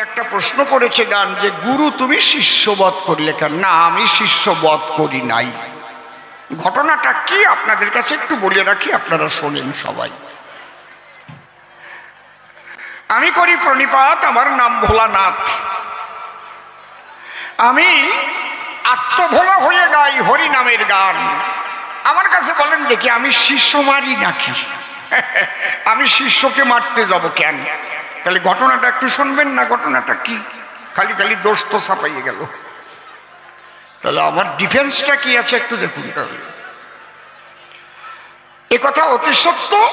একটা প্রশ্ন করেছে গান যে, গুরু, তুমি শিষ্যবধ করলে কেন? না, আমি শিষ্যবধ করি নাই। ঘটনাটা কি? আপনাদের কাছে একটু বলে রাখি, আপনারা শোনেন সবাই। আমি করি প্রণিপাত, আমার নাম ভোলানাথ। আমি আত্মভোলা হয়ে গাই হরি নামের গান। আমার কাছে বলেন, দেখি, আমি শিষ্য মারি নাকি? আমি শিষ্যকে মারতে যাব কেন? তাহলে ঘটনাটা একটু শুনবেন না ঘটনাটা কি? খালি খালি দোষ তো ছাপাইয়ে গেল। তাহলে আমার ডিফেন্সটা কি আছে একটু দেখুন তাহলে। এ কথা অতি সত্য,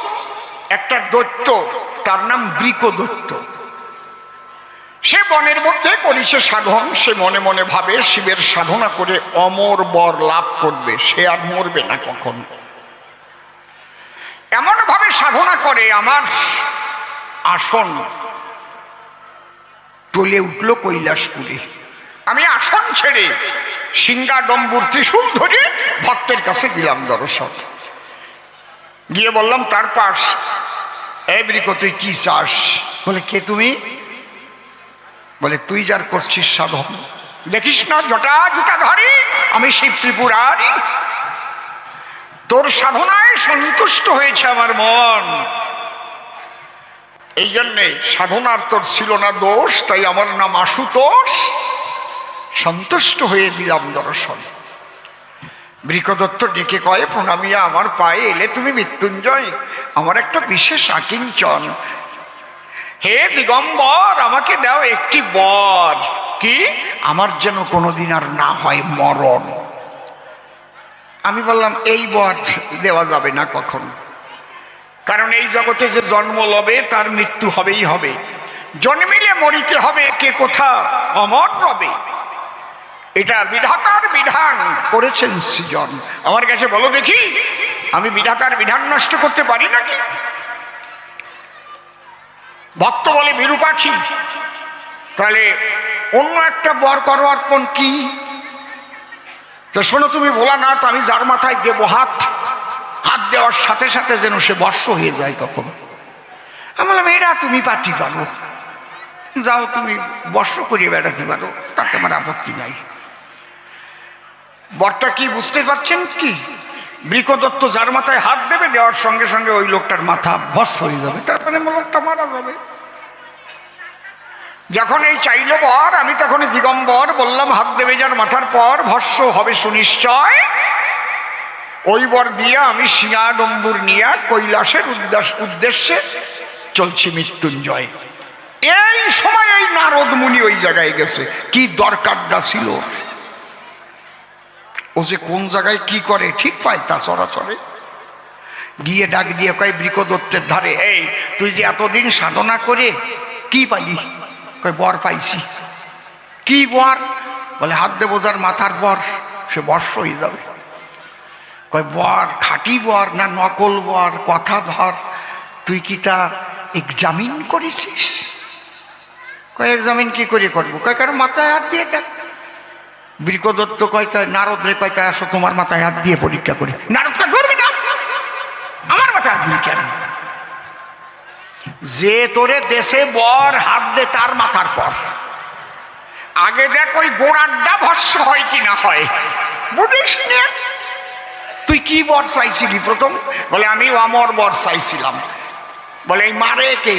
একটা দৈত্য, তার নাম বৃক দৈত্য। সে বনের মধ্যে করিছে সাধন, সে মনে মনে ভাবে শিবের সাধনা করে অমর বর লাভ করবে, সে আর মরবে না কখন। এমন ভাবে সাধনা করে আমার আসন। টলে উঠল কৈলাসপুরে। আমি আসন ছেড়ে সিঙ্গা ডম্বুর ত্রিশূল ধরে ভক্তের কাছে গেলাম দর্শন। গিয়ে বললাম, তার পাশ। এব্রিকো তুই কি চাস? বলে, কে তুমি? বলে, তুই যার করছিস সাধন। দেখিস না, জটা জুটা ধরি, আমি শিব ত্রিপুরারি তোর সাধনায় সন্তুষ্ট হয়েছে আমার মন। এই জন্যে সাধনার তোর ছিল না দোষ, তাই আমার নাম আশুতোষ। সন্তুষ্ট হয়ে দিলাম দর্শন। বৃকদত্ত ডেকে কয়ে, প্রণামিয়া, আমার পায়ে এলে তুমি মৃত্যুঞ্জয়, আমার একটা বিশেষ আকিঞ্চন। হে দিগম্বর, আমাকে দাও একটি বর। কি? আমার যেন কোনোদিন আর না হয় মরণ। আমি বললাম, এই বর দেওয়া যাবে না কখন? কারণ এই জগতে যে জন্ম লবে, তার মৃত্যু হবেই হবে। জন্মিলে মরিতে হবে, কে কোথা অমর রবে। এটা বিধাতার বিধান করেছেন সৃজন। আমার কাছে বলো দেখি, আমি বিধাতার বিধান নষ্ট করতে পারি নাকি? ভক্ত বলে বিরূপাক্ষী তাহলে অন্য একটা বর করো অর্পণ কি? তো শোনো তুমি ভোলানাথ, আমি যার মাথায় দেবো হাত হাত দেওয়ার সাথে সাথে যেন সে বর্ষ হয়ে যায় তখন। আমি বললাম, এরা তুমি পাতি পারো। যাও তুমি বর্ষ করিয়ে বেড়াতে পারো, তাতে আমার আপত্তি নাই। বরটা কি বুঝতে পারছেন কি? বৃকদত্ত যার মাথায় হাত দেবে, দেওয়ার সঙ্গে সঙ্গে ওই লোকটার মাথা ভস্য হয়ে যাবে। তারপরে লোকটা মারা যাবে। যখন এই চাইল বর, আমি তখন দিগম্বর বললাম, হাত দেবে যার মাথার পর ভস্য হবে সুনিশ্চয়। ওই বর দিয়ে আমি সিংহাডম্বুর নিয়ে কৈলাসের উদ্দেশ্য চলছি মৃত্যুঞ্জয়। এই সময় এই নারদ মুনি ওই জায়গায় গেছে। কি দরকারটা ছিল? ও যে কোন জায়গায় কি করে ঠিক পায় তা চরাচরে গিয়ে ডাক দিয়ে কয়, বৃকদত্তের ধারে, এই, তুই যে এতদিন সাধনা করে কি পালি? কয়, বর পাইছি। কি বর? বলে, হাত দে বোঝার মাথার বর, সে বর্ষ হয়ে যাবে। কয় বর খাটি বর না নকল বর কথা ধর, তুই কি তা এক্সামিন করেছিস? কয় এক্সামিন কি করে করব? কয়, কারণ মাথায় হাত দিয়ে দেখ। বৃকদত্ত কয়টা নারদ রে কয়টা আসো তোমার মাথায় হাত দিয়ে পরীক্ষা করি। নারদ, কয়, ধরবি না আমার মাথায় হাত দিবি কেন? যে তোরে দেশে বর হাত দে, তার মাথার পর। আগে দেখ ওই গোড়ারটা ভস্য হয় কি না হয়। বুঝিস নে? তুই কি বর চাইছিলি প্রথম? বলে আমি অমর বর চাইছিলাম। বলে এই মারে কে?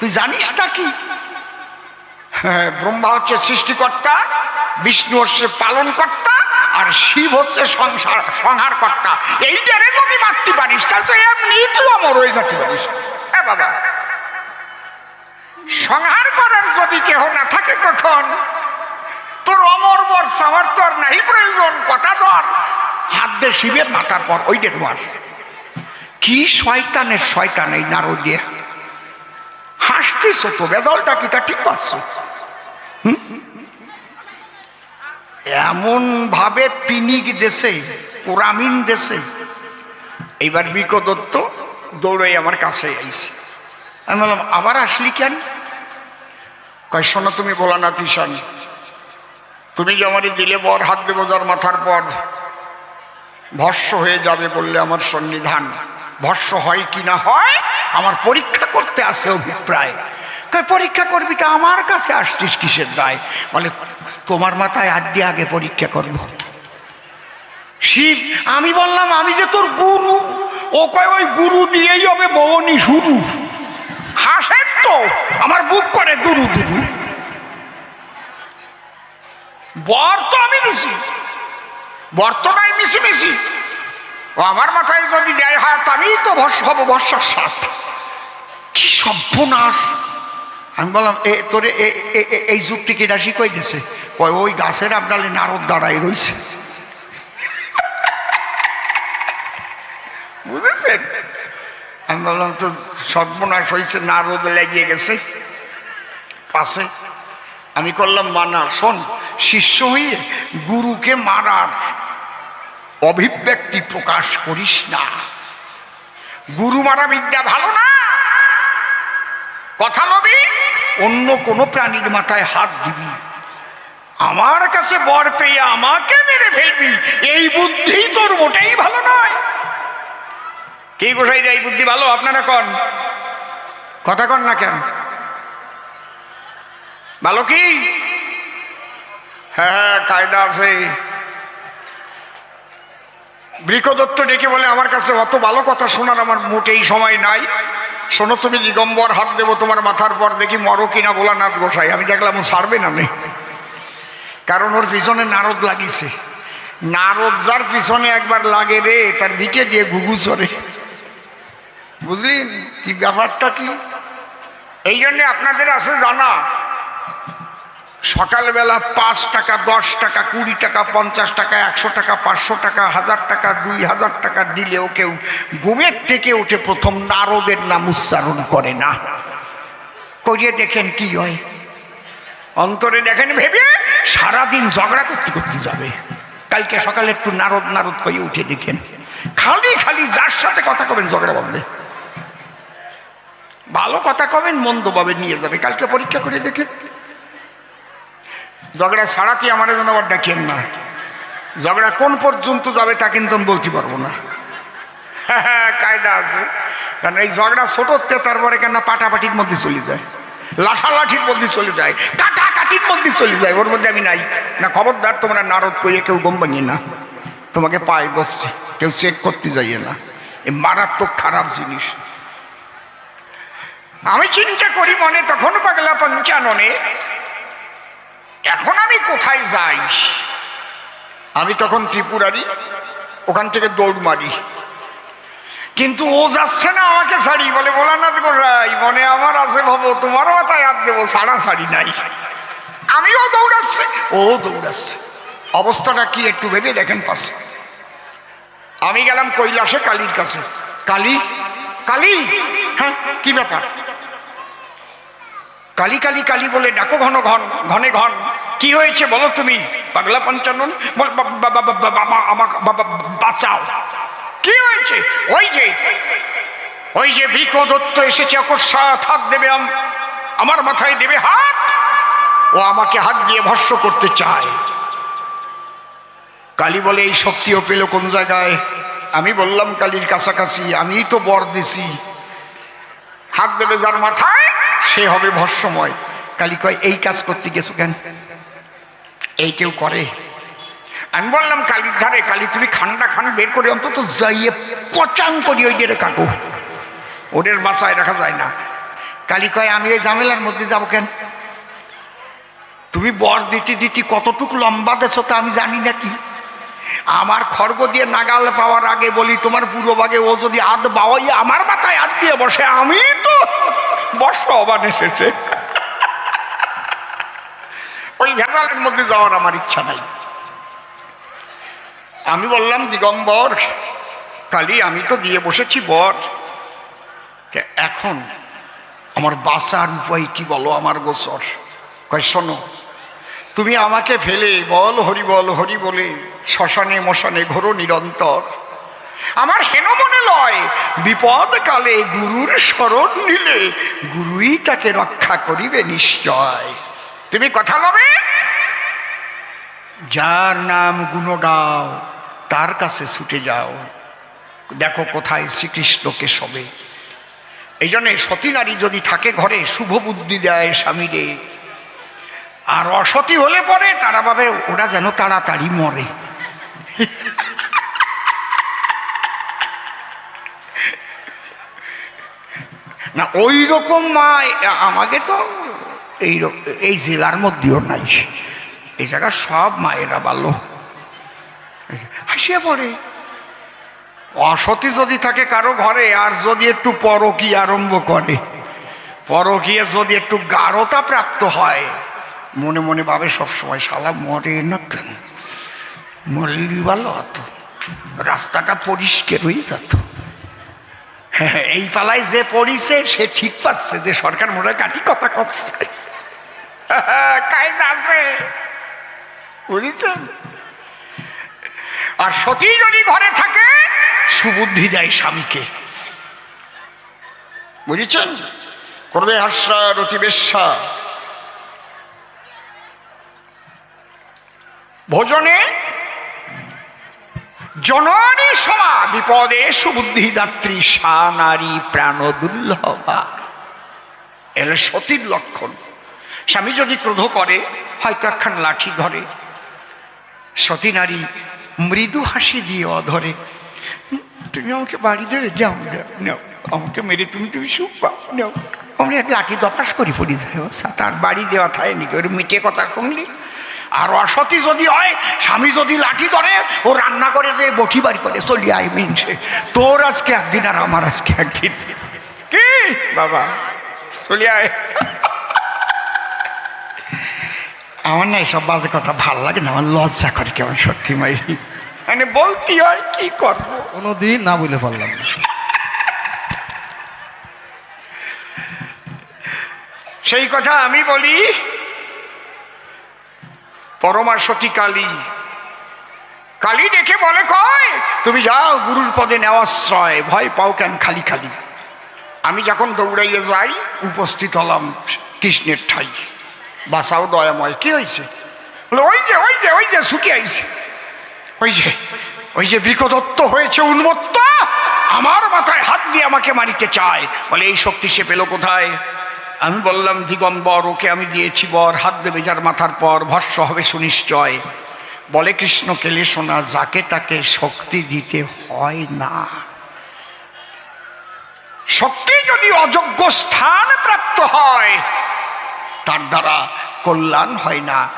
তুই জানিস না কি হ্যাঁ, ব্রহ্মা হচ্ছে সৃষ্টিকর্তা বিষ্ণু হচ্ছে পালন কর্তা আর শিব হচ্ছে সংসার সংহার কর্তা এইটারে যদি মারতে পারিস তাহলে তো এমনি তুই অমর হয়ে যেতে পারিস। হ্যাঁ বাবা সংহার করার যদি কেহ না থাকে কখন? তোর অমর বর সামার তোর নাই প্রয়োজন কথা ধর। হাত দিয়ে শিবের মাথার পর ওই ডেট মার কি শয়তানের শয়তান এই নারদ দিয়ে। হাসতিস তো বেদলটা কি তা ঠিক পাচ্ছ? এমন ভাবে পিনিক দেশে কোরামিন দেশে। এইবার বিক দত্ত দৌড়ে আমার কাছে আইছে। আমি বললাম, আবার আসলি কেন? কয়, শোনো, তুমি বলা না, তিশান। তুমি যে আমারই দিলে বর, হাত দেবো যার মাথার পর ভস্য হয়ে যাবে বললে আমার সন্নিধান। ভস্য হয় কি না হয়, আমার পরীক্ষা করতে আসে অভিপ্রায়। পরীক্ষা করবি তা আমার কাছে আসছিস কিসের দায়? বলে, তোমার মাথায় হাত দিয়ে আগে পরীক্ষা করব। শিব, আমি বললাম, আমি যে তোর গুরু। ও কয়, ওই গুরু দিয়েই হবে ববনি শুরু। হাসেন তো, আমার বুক করে দুরু দুরু বর তো আমি দিছি। বর তো নাই মিশি মিশি ও আমার মাথায় যদি দেয় হাত আমি তো হব ভরসার সাথ কি সর্বনাশ। আমি বললাম, এ, তোরে এই যুক্তি কি রাশি কই দিছে কয়, ওই গাছের আপনালে নারদ দাঁড়াই রয়েছে বুঝেছেন? আমি বললাম, তো সর্বনাশ হয়েছে নারদ লেগে গেছে। পাশে আমি করলাম, মানা, শোন, শিষ্য হয়ে গুরুকে মারার অভিব্যক্তি প্রকাশ করিস না। গুরু মারা বিদ্যা ভালো না। কথা লবি অন্য কোনো প্রাণীর মাথায় হাত দিবি। আমার কাছে বর পেয়ে আমাকে মেরে ফেলবি। এই বুদ্ধি তোর মোটেই ভালো নয়। কি গোসাই এই বুদ্ধি ভালো? আপনারা কন। কথা কন না কেন? ভালো কি? হ্যাঁ হ্যাঁ কায়দা আছে। বৃকদত্ত ডেকে বলে, আমার কাছে অত ভালো কথা শোনার আমার মোটেই সময় নাই। শোনো তুমি দিগম্বর, হাত দেবো তোমার মাথার পর, দেখি মরো কিনা ভোলানাথ গোসাই। আমি দেখলাম ও না নে। কারণ ওর পিছনে নারদ লাগিছে। নারদ যার পিছনে একবার লাগে রে, তার ভিটে দিয়ে ঘুঘু চড়ে। বুঝলি? কি ব্যাপারটা কি? এই জন্যে আপনাদের আছে জানা। সকালবেলা পাঁচ টাকা, দশ টাকা, কুড়ি টাকা, পঞ্চাশ টাকা, একশো টাকা, পাঁচশো টাকা, হাজার টাকা, দুই হাজার টাকা দিলেও কেউ ঘুমের থেকে উঠে প্রথম নারদের নাম উচ্চারণ করে না। করিয়ে দেখেন কি হয়? অন্তরে দেখেন ভেবে সারাদিন ঝগড়া করতে করতে যাবে। কালকে সকালে একটু নারদ নারদ করে উঠে দেখেন। খালি খালি যার সাথে কথা কবেন ঝগড়া বলবে ভালো কথা কবেন, মন্দ পাবে নিয়ে যাবে। কালকে পরীক্ষা করে দেখেন। ঝগড়া ছাড়াতে আমার যেন আবার ডাকেন না? ঝগড়া কোন পর্যন্ত যাবে তা কিন্তু আমি বলতে পারব না। হ্যাঁ কায়দা আছে। কারণ এই ঝগড়া ছোটতে তারপরে কেন পাটাপাটির মধ্যে চলে যায়। লাঠালাঠির মধ্যে চলে যায়। কাটাকাটির মধ্যে চলে যায়। ওর মধ্যে আমি নাই। না, খবরদার, তোমরা নারদ কইয়ে কেউ গম ভাঙিয়ে না। তোমাকে পায়ে বসছে কেউ চেক করতে যাইয়ে না। এ মারাত্মক খারাপ জিনিস। আমি চিন্তা করি মনে, তখন পাগলা পঞ্চাননে এখন আমি কোথায় যাই? আমি তখন ত্রিপুরারি ওখান থেকে দৌড় মারি। কিন্তু ও যাচ্ছে না আমাকে ছাড়ি বলে ভোলানাথ গোড়াই মনে আমার আছে ভাবো তোমার মাথায় হাত দেবো ছাড়া ছাড়ি নাই। আমিও দৌড়াচ্ছে। ও দৌড়াচ্ছে। অবস্থাটা কি একটু ভেবে দেখেন পাশে। আমি গেলাম কৈলাসে কালীর কাছে। কালী? কালী? হ্যাঁ কি ব্যাপার? কালী কালী কালী বলে ডাকো ঘন ঘন ঘনে ঘন। কি হয়েছে বলো তুমি? পাগলা পঞ্চানন? বাঁচাও। কি হয়েছে? ওই যে ওই যে বিক দত্ত এসেছে অকস্মাৎ হাত দেবে আম- আমার মাথায় দেবে হাত। ও আমাকে হাত দিয়ে ভস্য করতে চায়। কালী বলে, এই শক্তিও পেল কোন জায়গায়? আমি বললাম, কালীর কাছাকাছি, আমিই তো বর দিছি। হাত দেবে যার মাথায়, সে হবে ভস্যময় কালী কয়, এই কাজ করতে গেছো কেন? এই কেউ করে? আমি বললাম, কালীর ধারে, কালি, তুমি খান্ডা খান, বের করে অন্তত যাইয়ে পচাং করি ওই ডেরে কাটো ওদের বাসায় রাখা যায় না। কালি কয়, আমি ওই ঝামেলার মধ্যে যাব কেন? তুমি বর দিতে দিতে কতটুকু লম্বা দেছো তা আমি জানি না কি। আমার খড়গ দিয়ে নাগাল পাওয়ার আগে বলি, তোমার পুরো ভাগে ও যদি হাত বাওয়াই আমার মাথায় হাত দিয়ে বসে, আমি তো বর্ষ অবান এসেছে ওই ভেজালের মধ্যে যাওয়ার আমার ইচ্ছা নাই। আমি বললাম, দিগম্বর, কালি আমি তো দিয়ে বসেছি, বর। এখন আমার বাসার উপায় কি বলো আমার গোসর? কয়, শোনো, তুমি আমাকে ফেলে, বল হরি বল, হরি বলে, শ্মশানে মশানে ঘোরো নিরন্তর। আমার হেন মনে লয় বিপদ কালে গুরুর স্মরণ নিলে গুরুই তাকে রক্ষা করিবে নিশ্চয়। তুমি কথা লবে যার নাম গুণ গাও তার কাছে ছুটে যাও। দেখো কোথায় শ্রীকৃষ্ণকে সবে এই জন্যে সতী নারী যদি থাকে ঘরে, শুভ বুদ্ধি দেয় স্বামীরে। আর অসতী হলে পরে তারা ভাবে, ওরা যেন তাড়াতাড়ি মরে। না ওই রকম মা আমাকে তো এই এই জেলার মধ্যেও নাই। এই জায়গা সব মায়েরা ভালো। হাসিয়ে পড়ে। অসতি যদি থাকে কারও ঘরে, আর যদি একটু পরকি আরম্ভ করে, পরকিয়ে যদি একটু গাঢ়তা প্রাপ্ত হয়, মনে মনে ভাবে সবসময়, শালা মরে না কেন? মরলি ভালো হতো। রাস্তাটা পরিষ্কার হয়ে যেত। এই পালায় যে পড়িছে, সে ঠিক পাচ্ছে যে সরকার মোড়ে কাটি কথা করছে বুঝেছেন? আর সতী যদি ঘরে থাকে, সুবুদ্ধি দেয় স্বামীকে। বুঝেছেন? করবে হাস্যা রতিবেশ্যা। ভোজনে জননী সমা বিপদে সুবুদ্ধি দাত্রী সা নারী প্রাণ দুর্লভা। এলে সতীর লক্ষণ। স্বামী যদি ক্রোধ করে হয়তো একখান লাঠি ধরে। সতী নারী মৃদু হাসি দিয়ে অধরে "হুম, তুমি আমাকে বাড়ি দেবে যাও আমাকে মেরে তুমি তুমি সুখ পাও নাও আমি এক লাঠি দপাস করি পড়ি তার বাড়ি দেওয়া থাকে নাকি ওর মিটে কথা শুনলি? আর অসতী যদি হয় স্বামী যদি লাঠি ধরে ও রান্না করে যে বটি বাড়ি করে চলি আই মিনছে। তোর আজকে একদিন আর আমার আজকে একদিন। কি? বাবা চলি আয়। আমার না এসব বাজে কথা ভালো লাগে না আমার লজ্জা করে কেমন সত্যি মাই। মানে বলতে হয় কি করব? কোনোদিন না বলে পারলাম না। সেই কথা আমি বলি পরমা সতী কালী। কালী ডেকে বলে কয় তুমি যাও, গুরুর পদে নেওয়াশ্রয় ভয় পাও কেন খালি খালি? আমি যখন দৌড়াইয়ে যাই, উপস্থিত হলাম কৃষ্ণের ঠাই। বাসাও দয়াময়, কি হয়েছে ওই যে ওই যে ওই যে, ছুটি আইছে। ওই যে ওই যে বিকদত্ত হয়েছে উন্মত্ত, আমার মাথায় হাত দিয়ে আমাকে মারিতে চায়। বলে, এই শক্তি সে পেল কোথায়? আমি বললাম, দিগম্বর, ওকে আমি দিয়েছি বর, হাত দেবে যার মাথার পর ভস্য হবে সুনিশ্চয়। বলে কৃষ্ণ কেলে শোনা যাকে তাকে শক্তি দিতে হয় না। শক্তি যদি অযোগ্য স্থান প্রাপ্ত হয়, তার দ্বারা কল্যাণ হয় না,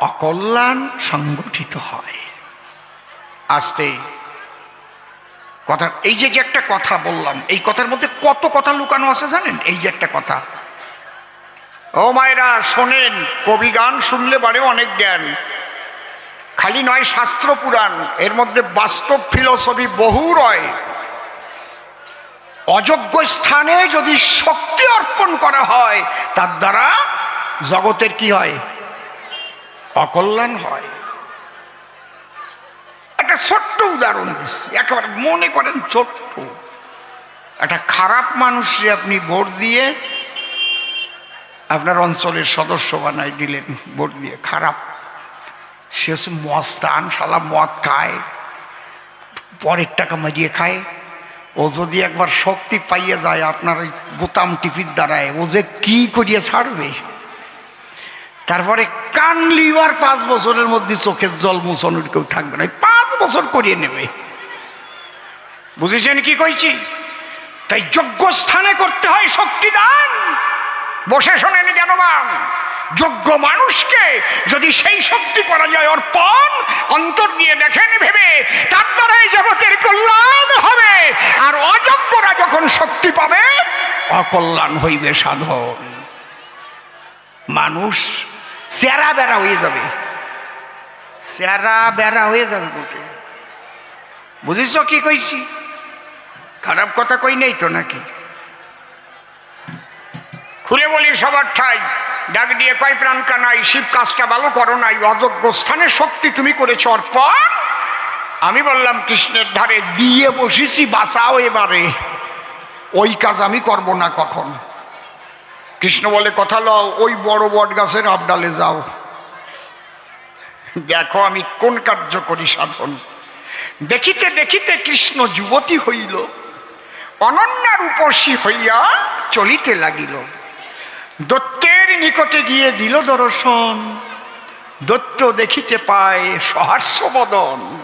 অকল্যাণ সংগঠিত হয়। আসতে। কথা, এই যে যে একটা কথা বললাম, এই কথার মধ্যে কত কথা লুকানো আছে জানেন? এই যে একটা কথা। ও মায়েরা, শোনেন, কবি গান শুনলে বারে অনেক জ্ঞান। খালি নয়, শাস্ত্র পুরাণ, এর মধ্যে বাস্তব ফিলোসফি বহু রয়। অযোগ্য স্থানে যদি শক্তি অর্পণ করা হয়, তার দ্বারা জগতের কি হয়? অকল্যাণ হয়। একটা ছোট্ট উদাহরণ দিচ্ছি, একেবারে মনে করেন ছোট্ট। একটা খারাপ মানুষকে আপনি ভোট দিয়ে আপনার অঞ্চলের সদস্য বানাই দিলেন, ভোট দিয়ে। খারাপ। সে হচ্ছে মস্তান, শালা মদ খায়, পরের টাকা মারিয়ে খায়। ও যদি একবার শক্তি পাইয়ে যায়, আপনার ওই বোতাম টিপির দ্বারায়, ও যে কি করিয়ে ছাড়বে? তারপরে কানলি, আর পাঁচ বছরের মধ্যে চোখের জল মুছনের কেউ থাকবে না। পাঁচ বছর করিয়ে নেবে। বুঝেছেন কি কইছি? তাই যোগ্য স্থানে করতে হয় শক্তি দান বসে শোনেন জ্ঞানবান। যোগ্য মানুষকে যদি সেই শক্তি করা যায় অর্পণ, অন্তর দিয়ে দেখেন ভেবে, তার দ্বারাই জগতের কল্যাণ হবে। আর অযোগ্যরা যখন শক্তি পাবে, অকল্যাণ হইবে সাধন। মানুষ চেরা বেড়া হয়ে যাবে। চেরা বেড়া হয়ে যাবে গোটে বুঝেছ কি কইছি? খারাপ কথা কই নেই তো নাকি? খুলে বলি সবার ঠাই। ডাক দিয়ে কয়, প্রাণ কানাই, শিব কাজটা ভালো করো নাই, অযোগ্য স্থানে শক্তি তুমি করেছ অর্পণ। আমি বললাম, কৃষ্ণের ধারে দিয়ে বসেছি, বাঁচাও এবারে। ওই কাজ আমি করব না কখন। কৃষ্ণ বলে, কথা লও, ওই বড় বট গাছের আবডালে যাও। দেখো আমি কোন কার্য করি সাধন। দেখিতে দেখিতে কৃষ্ণ যুবতী হইল অনন্যার উপসী হইয়া চলিতে লাগিল। দত্তের নিকটে গিয়ে দিল দর্শন। দত্ত দেখিতে পায় সহাস্য বদন।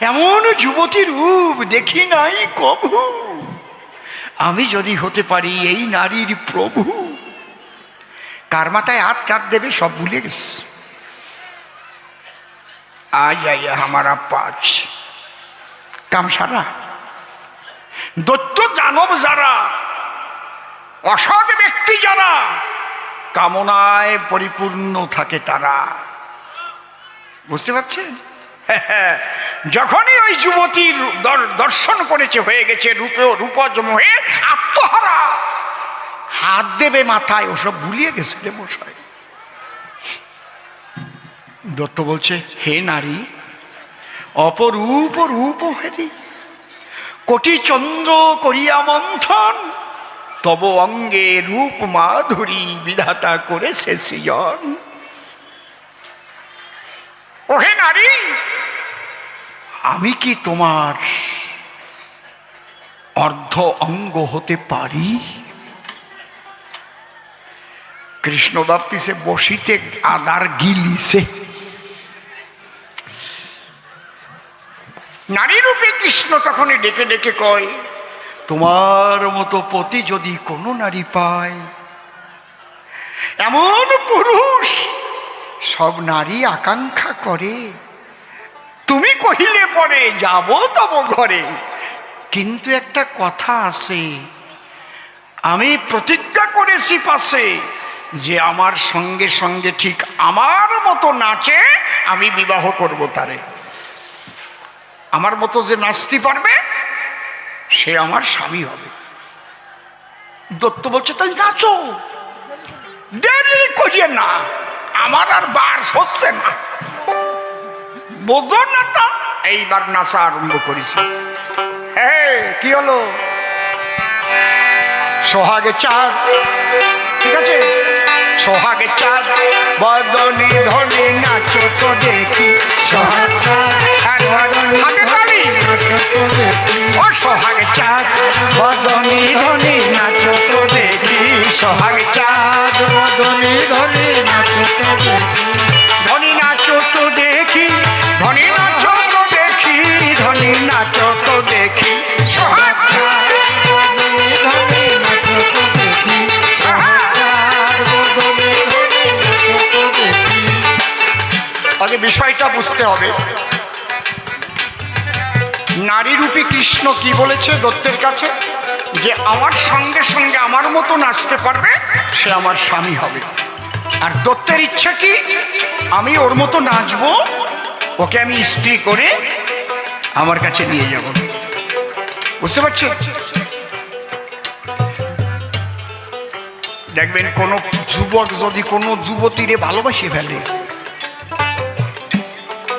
এমন যুবতীর রূপ দেখি নাই কভু। আমি যদি হতে পারি এই নারীর প্রভু। কার মাথায় হাত টাত দেবে সব ভুলে গেছে। আই আই হামারা পাঁচ কাম সারা দত্ত দানব যারা অসৎ ব্যক্তি যারা, কামনায় পরিপূর্ণ থাকে তারা। বুঝতে পারছেন? যখনই ওই যুবতীর দর্শন করেছে, হয়ে গেছে রূপে রূপজ মোহে আত্মহারা। হাত দেবে মাথায়, ওসব ভুলিয়ে গেছে রে মশাই। দত্ত বলছে, হে নারী, অপরূপ রূপ হেরি, কোটি চন্দ্র করিয়া মন্থন তব অঙ্গে রূপ মাধুরী বিধাতা করেছে সৃজন ওহে নারী, আমি কি তোমার অর্ধ অঙ্গ হতে পারি? কৃষ্ণ ভাবতিছে বসিতে আদার গিলিছে নারী রূপে কৃষ্ণ তখনই ডেকে ডেকে কয় তোমার মতো পতি যদি কোনো নারী পায়, এমন পুরুষ সব নারী আকাঙ্ক্ষা করে। তুমি কহিলে পরে যাব তব ঘরে। কিন্তু একটা কথা আছে, আমি প্রতিজ্ঞা করেছি পাশে যে আমার সঙ্গে সঙ্গে ঠিক আমার মতো নাচে আমি বিবাহ করব তারে। আমার মতো যে নাচতে পারবে সে আমার স্বামী হবে। দত্ত বলছে, তাই নাচো। দেরি করিয়ে না। আমার আর বার হচ্ছে না। বোঝো না তা। এইবার নাচা আরম্ভ করেছি। হ্যাঁ কি হলো? সোহাগে চাঁদ। ঠিক আছে? সোহাগে চাঁদ। বদনি ধনি, নাচো তো দেখি। সোহাগ চাঁদ। হাতে সোহাগ চাঁদ ধনী ধনী নাচতে দেখি, ধনী নাচো তো দেখি। ধনী নাচো তো দেখি ধনী নাচো তো দেখি। সোহাগ আগে বিষয়টা বুঝতে হবে। নারীরূপী কৃষ্ণ কি বলেছে দত্তের কাছে? যে আমার সঙ্গে সঙ্গে আমার মতো নাচতে পারবে, সে আমার স্বামী হবে। আর দত্তের ইচ্ছা কি? আমি ওর মতো নাচবো, ওকে আমি স্ত্রী করে আমার কাছে নিয়ে যাব। বুঝতে পারছি? দেখবেন কোনো যুবক যদি কোনো যুবতীরে ভালোবাসে ফেলে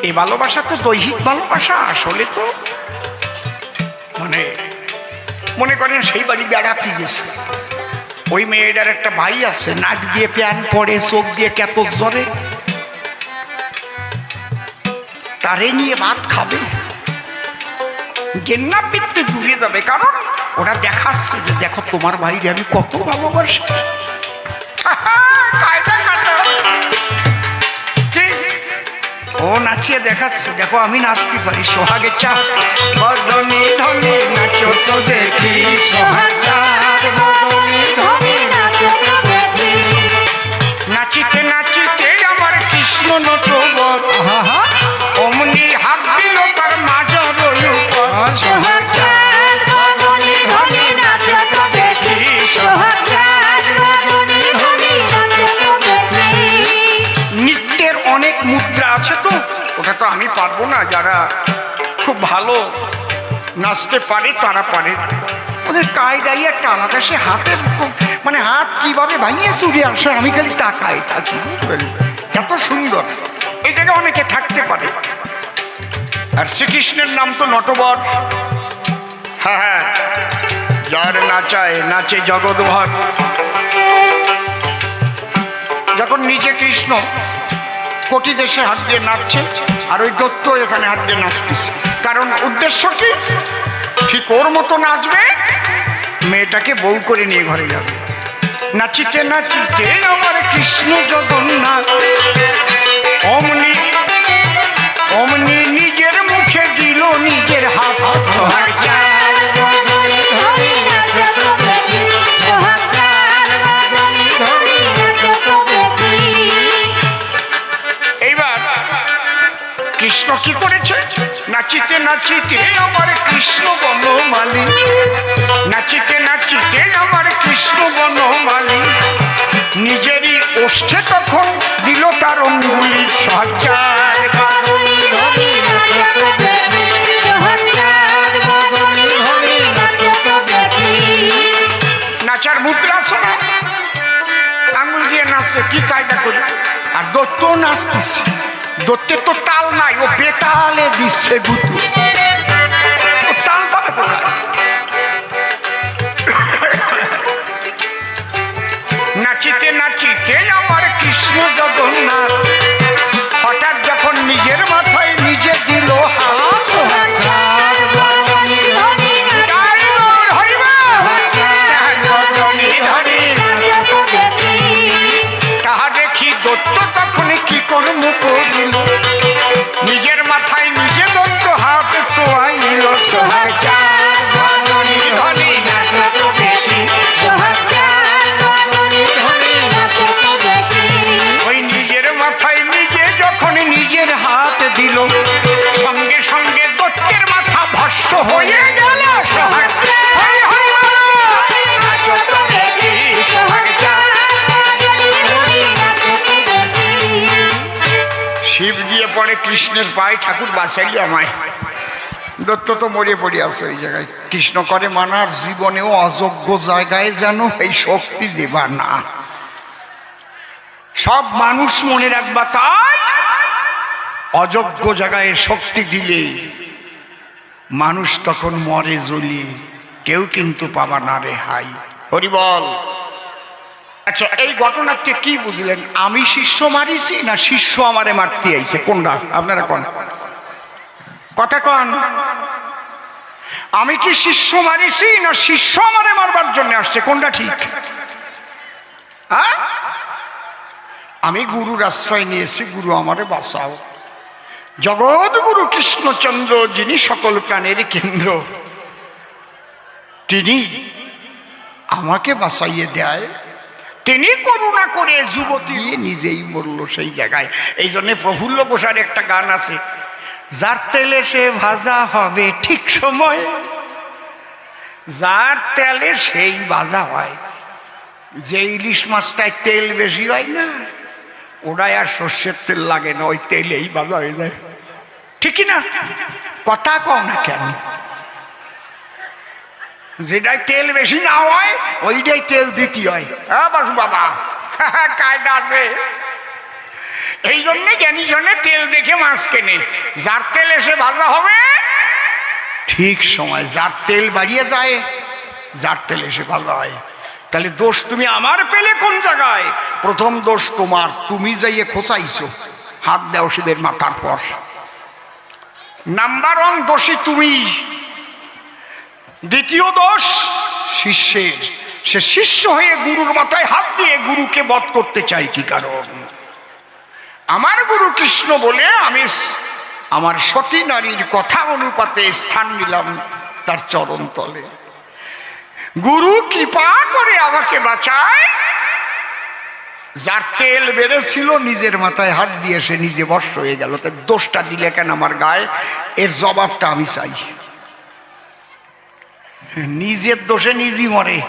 এই ভালোবাসা তো দৈহিক ভালোবাসা, আসলে তো মনে করেন সেই বাড়ি বেড়াতে গেছে। ওই মেয়েটার একটা ভাই আছে, নাক দিয়ে প্যান পরে চোখ দিয়ে কেতক জ্বরে। তারে নিয়ে ভাত খাবে। গেন্না পিত্তে দূরে যাবে, কারণ ওরা দেখাচ্ছে যে দেখো তোমার ভাইরে আমি কত ভালোবাসি। ও নাচিয়ে দেখাচ্ছে, দেখো আমি নাচতে পারি, সোহাগে চা। বদনি ধনি নাচতে পারে, তারা পারে। ওদের কায়দাই একটা আলাদা সে হাতের মানে হাত কীভাবে ভাঙিয়ে চুরি আসে, আমি খালি তাকাই থাকি? এত সুন্দর। এটাকে অনেকে থাকতে পারে। আর শ্রীকৃষ্ণের নাম তো নটবর। হ্যাঁ হ্যাঁ। যার নাচায়, নাচে জগৎভর যখন নিজে কৃষ্ণ কোটি দেশে হাত দিয়ে নাচছে আর ওই দত্ত এখানে হাত দিয়ে নাচতিস কারণ উদ্দেশ্য কি? ঠিক ওর মতো নাচবে, মেয়েটাকে বউ করে নিয়ে ঘরে যাবে। নাচিতে নাচিতে আমার কৃষ্ণ জগন্নাথ, অমনি অমনি নিজের মুখে দিল নিজের হাত। সোহাগ কৃষ্ণ কি করেছে? নাচিতে নাচিতে আমার কৃষ্ণ বনমালী। নাচিতে নাচিতে আমার কৃষ্ণ বনমালী। নিজেরই ওষ্ঠে তখন দিল তার অঙ্গুলি নাচো নাচো নাচার মুদ্রা আছে আঙুল দিয়ে নাচছে কি কায়দা করে? আর দত্ত নাচতেছে। দত্তের তো তাল নাই ও বেতালে দিচ্ছে গুতু। কৃষ্ণের পায়ে ঠাকুর বাঁচাইলি আমায়। দত্ত তো মরে পড়ে আছে ওই জায়গায়। কৃষ্ণ করে মানার জীবনেও অযোগ্য জায়গায় যেন এই শক্তি দেবা না। সব মানুষ মনে রাখবা তাই অযোগ্য জায়গায় শক্তি দিলে মানুষ তখন মরে জ্বলিয়ে কেউ কিন্তু পাবা না রে হাই। হরিবল আচ্ছা এই ঘটনাতে কি বুঝলেন? আমি শিষ্য মারিছি না শিষ্য আমারে মারতে আইছে? কোনটা আপনারা কোন? কথা কন? আমি কি শিষ্য মারিছি না শিষ্য আমারে মারবার জন্য আসছে? কোনটা ঠিক? হ্যাঁ? আমি গুরুর আশ্রয় নিয়েছি, গুরু আমারে বাঁচাও। জগৎ গুরু কৃষ্ণচন্দ্র, যিনি সকল প্রাণের কেন্দ্র, তিনি আমাকে বাঁচাইয়ে দেয়। তিনি করুণা করে যুবতী নিজেই মরল সেই জায়গায়। এই জন্য প্রফুল্ল বসার একটা গান আছে, যার তেলে সে ভাজা হবে ঠিক সময়, যার তেলে সেই ভাজা হয়। যে ইলিশ মাছটায় তেল বেশি হয় না, ওটাই আর সর্ষের তেল লাগে না, ওই তেলেই ভাজা হয়ে যায়। ঠিকই না? কথা কম না কেন? যেটাই তেল বেশি না হয়, ওইটাই তেল দিতে হয়। হ্যাঁ বাসু বাবা? কায়দা আছে। এই জন্যে জ্ঞানী জনে তেল দেখে মাছ কেনে। যার তেল এসে ভাজা হবে, ঠিক সময় যার তেল বাড়িয়ে যায়, যার তেল এসে ভাজা হয়। তাহলে দোষ তুমি আমার পেলে কোন জায়গায়? প্রথম দোষ তোমার, তুমি যাইয়ে খোঁচাইছো। হাত দেও শিবের মাথার পর। নাম্বার ওয়ান দোষী তুমি। দ্বিতীয় দোষ, শিষ্যের। সে শিষ্য হয়ে গুরুর মাথায় হাত দিয়ে গুরুকে বধ করতে চাই কি কারণ? আমার গুরু কৃষ্ণ বলে আমি আমার সতী নারীর কথা অনুপাতে স্থান নিলাম তার চরণ তলে। গুরু কৃপা করে আমাকে বাঁচায়। যার তেল বেড়েছিল, নিজের মাথায় হাত দিয়ে সে নিজে বর্ষ হয়ে গেল। তার দোষটা দিলে কেন আমার গায়ে? এর জবাবটা আমি চাই। নিজের দোষে নিজই মরে।